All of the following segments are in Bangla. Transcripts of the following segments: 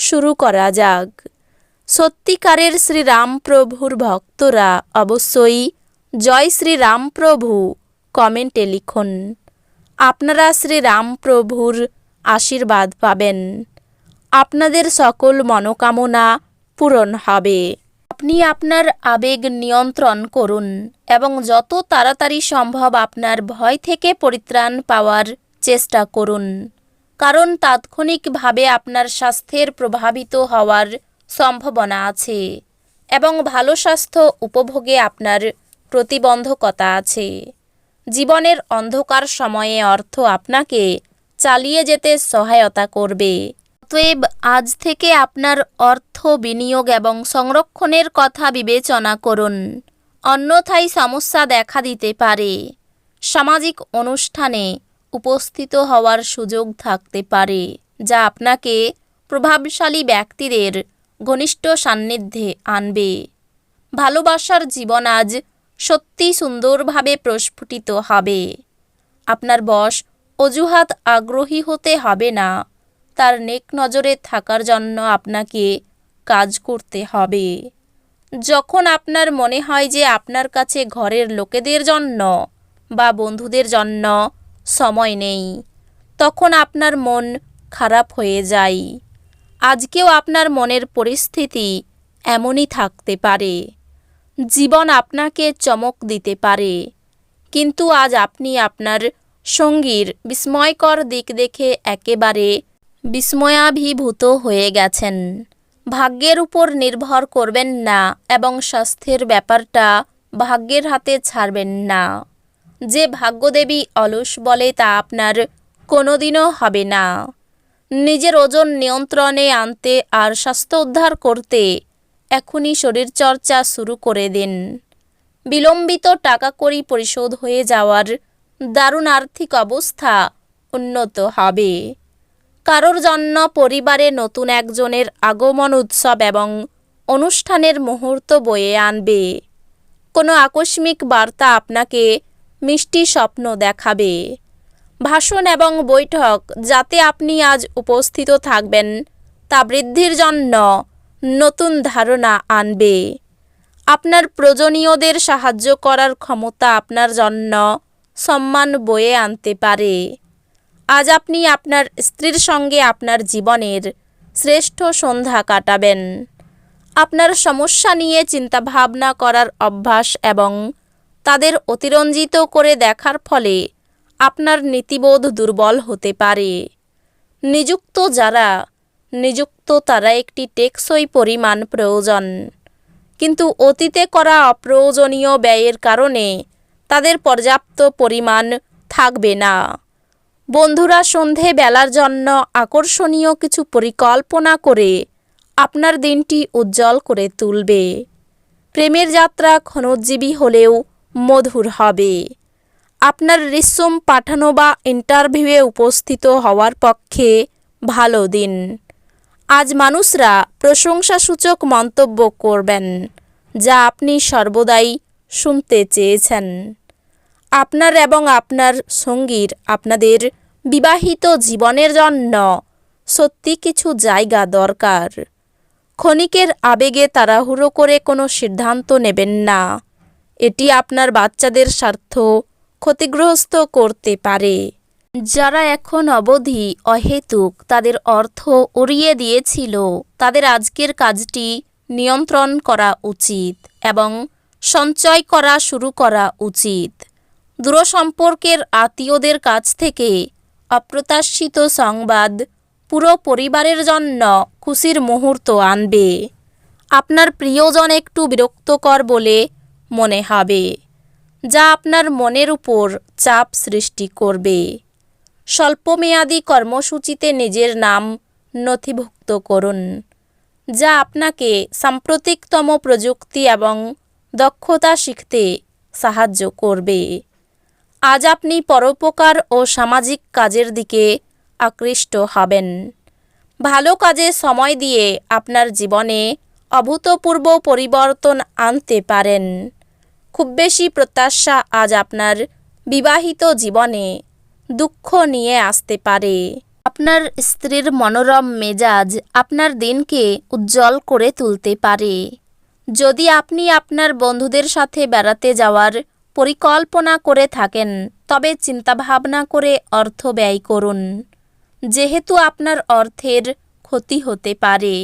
শুরু করা যাক। সত্যিকারের শ্রীরামপ্রভুর ভক্তরা অবশ্যই জয় শ্রীরামপ্রভু কমেন্টে লিখুন। আপনারা শ্রীরামপ্রভুর আশীর্বাদ পাবেন। আপনাদের সকল মনোকামনা পূরণ হবে। আপনি আপনার আবেগ নিয়ন্ত্রণ করুন এবং যত তাড়াতাড়ি সম্ভব আপনার ভয় থেকে পরিত্রাণ পাওয়ার চেষ্টা করুন। কারণ তাৎক্ষণিকভাবে আপনার স্বাস্থ্যের প্রভাবিত হওয়ার সম্ভাবনা আছে এবং ভালো স্বাস্থ্য উপভোগে আপনার প্রতিবন্ধকতা আছে। জীবনের অন্ধকার সময়ে অর্থ আপনাকে চালিয়ে যেতে সহায়তা করবে। অতএব আজ থেকে আপনার অর্থ বিনিয়োগ এবং সংরক্ষণের কথা বিবেচনা করুন। অন্যথায় সমস্যা দেখা দিতে পারে। সামাজিক অনুষ্ঠানে উপস্থিত হওয়ার সুযোগ থাকতে পারে, যা আপনাকে প্রভাবশালী ব্যক্তিদের ঘনিষ্ঠ সান্নিধ্যে আনবে। ভালোবাসার জীবন আজ সত্যি সুন্দরভাবে প্রস্ফুটিত হবে। আপনার বস অজুহাত আগ্রহী হতে হবে না। তার নেক নজরে থাকার জন্য আপনাকে কাজ করতে হবে। যখন আপনার মনে হয় যে আপনার কাছে ঘরের লোকেদের জন্য বা বন্ধুদের জন্য সময় নেই। তখন আপনার মন খারাপ হয়ে যায়। আজকেও আপনার মনের পরিস্থিতি এমনই থাকতে পারে। জীবন আপনাকে চমক দিতে পারে। কিন্তু আজ আপনি আপনার সঙ্গীর বিস্ময়কর দিক দেখে একেবারে বিস্ময়াভিভূত হয়ে গেছেন। ভাগ্যের উপর নির্ভর করবেন না এবং স্বাস্থ্যের ব্যাপারটা ভাগ্যের হাতে ছাড়বেন না। যে ভাগ্যদেবী অলস বলে তা আপনার কোনোদিনও হবে না। নিজের ওজন নিয়ন্ত্রণে আনতে আর স্বাস্থ্য উদ্ধার করতে এখনই শরীরচর্চা শুরু করে দিন। বিলম্বিত টাকা কড়ি পরিশোধ হয়ে যাওয়ার দারুণ আর্থিক অবস্থা উন্নত হবে। কারোর জন্য পরিবারে নতুন একজনের আগমন উৎসব এবং অনুষ্ঠানের মুহূর্ত বয়ে আনবে। কোনো আকস্মিক বার্তা আপনাকে মিষ্টি স্বপ্ন দেখাবে। ভাষণ এবং বৈঠক যাতে আপনি আজ উপস্থিত থাকবেন, তা বৃদ্ধির জন্য নতুন ধারণা আনবে। আপনার প্রয়োজনীয়দের সাহায্য করার ক্ষমতা আপনার জন্য সম্মান বয়ে আনতে পারে। আজ আপনি আপনার স্ত্রীর সঙ্গে আপনার জীবনের শ্রেষ্ঠ সন্ধ্যা কাটাবেন। আপনার সমস্যা নিয়ে চিন্তাভাবনা করার অভ্যাস এবং তাদের অতিরঞ্জিত করে দেখার ফলে আপনার নীতিবোধ দুর্বল হতে পারে। নিযুক্ত যারা, নিযুক্ত তারা একটি টেকসই পরিমাণ প্রয়োজন। কিন্তু অতীতে করা অপ্রয়োজনীয় ব্যয়ের কারণে তাদের পর্যাপ্ত পরিমাণ থাকবে না। বন্ধুরা, সন্ধে বেলার জন্য আকর্ষণীয় কিছু পরিকল্পনা করে আপনার দিনটি উজ্জ্বল করে তুলবে। প্রেমের যাত্রা ক্ষণোজ্জীবী হলেও মধুর হবে। আপনার রিসুম পাঠানো বা ইন্টারভিউয়ে উপস্থিত হওয়ার পক্ষে ভালো দিন। আজ মানুষরা প্রশংসাসূচক মন্তব্য করবেন, যা আপনি সর্বদাই শুনতে চেয়েছেন। আপনার এবং আপনার সঙ্গীর আপনাদের বিবাহিত জীবনের জন্য সত্যি কিছু জায়গা দরকার। ক্ষণিকের আবেগে তাড়াহুড়ো করে কোনো সিদ্ধান্ত নেবেন না। এটি আপনার বাচ্চাদের স্বার্থ ক্ষতিগ্রস্ত করতে পারে। যারা এখন অবধি অহেতুক তাদের অর্থ উড়িয়ে দিয়েছিল, তাদের আজকের কাজটি নিয়ন্ত্রণ করা উচিত এবং সঞ্চয় করা শুরু করা উচিত। দূরসম্পর্কের আত্মীয়দের কাছ থেকে অপ্রত্যাশিত সংবাদ পুরো পরিবারের জন্য খুশির মুহূর্ত আনবে। আপনার প্রিয়জন একটু বিরক্তকর বলে মনে হবে, যা আপনার মনের উপর চাপ সৃষ্টি করবে। স্বল্পমেয়াদী কর্মসূচিতে নিজের নাম নথিভুক্ত করুন, যা আপনাকে সাম্প্রতিকতম প্রযুক্তি এবং দক্ষতা শিখতে সাহায্য করবে। আজ আপনি পরোপকার ও সামাজিক কাজের দিকে আকৃষ্ট হবেন। ভালো কাজে সময় দিয়ে আপনার জীবনে অভূতপূর্ব পরিবর্তন আনতে পারেন। খুব বেশি প্রত্যাশা আজ আপনার বিবাহিত জীবনে দুঃখ নিয়ে আসতে পারে। আপনার স্ত্রীর মনোরম মেজাজ আপনার দিনকে উজ্জ্বল করে তুলতে পারে। যদি আপনি আপনার বন্ধুদের সাথে বেড়াতে যাওয়ার পরিকল্পনা করে থাকেন, তবে চিন্তাভাবনা করে অর্থ ব্যয় করুন। যেহেতু আপনার অর্থের ক্ষতি হতে পারে।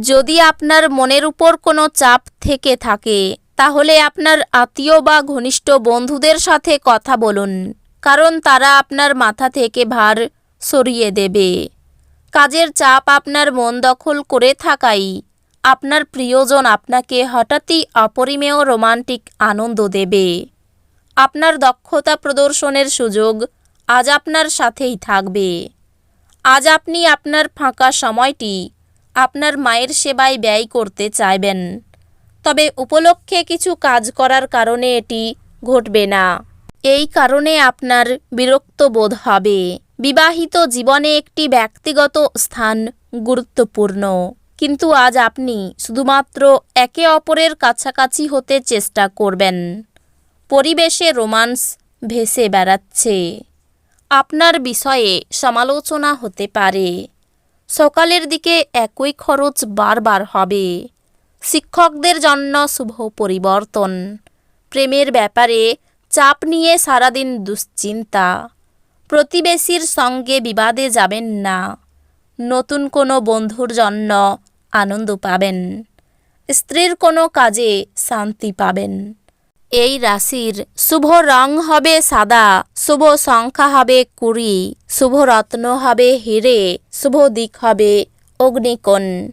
যদি আপনার মনের উপর কোনো চাপ থেকে থাকে তাহলে আপনার আত্মীয় বা ঘনিষ্ঠ বন্ধুদের সাথে কথা বলুন, কারণ তারা আপনার মাথা থেকে ভার সরিয়ে দেবে। কাজের চাপ আপনার মন দখল করে থাকাই। আপনার প্রিয়জন আপনাকে হঠাৎই অপরিমেয় রোমান্টিক আনন্দ দেবে। আপনার দক্ষতা প্রদর্শনের সুযোগ আজ আপনার সাথেই থাকবে। আজ আপনি আপনার ফাঁকা সময়টি আপনার মায়ের সেবায় ব্যয় করতে চাইবেন। তবে উপলক্ষে কিছু কাজ করার কারণে এটি ঘটবে না। এই কারণে আপনার বিরক্ত বোধ হবে। বিবাহিত জীবনে একটি ব্যক্তিগত স্থান গুরুত্বপূর্ণ। কিন্তু আজ আপনি শুধুমাত্র একে অপরের কাছাকাছি হতে চেষ্টা করবেন। পরিবেশে রোমান্স ভেসে বেড়াচ্ছে। আপনার বিষয়ে সমালোচনা হতে পারে। সকালের দিকে একই খরচ বারবার হবে। শিক্ষকদের জন্য শুভ পরিবর্তন। প্রেমের ব্যাপারে চাপ নিয়ে সারাদিন দুশ্চিন্তা। প্রতিবেশীর সঙ্গে বিবাদে যাবেন না। নতুন কোনো বন্ধুর জন্য আনন্দ পাবেন। স্ত্রীর কোনো কাজে শান্তি পাবেন। এই রাশির শুভ রং হবে সাদা, শুভ সংখ্যা হবে কুড়ি, শুভ রত্ন হবে হিরে, শুভ দিক হবে অগ্নিকোণ।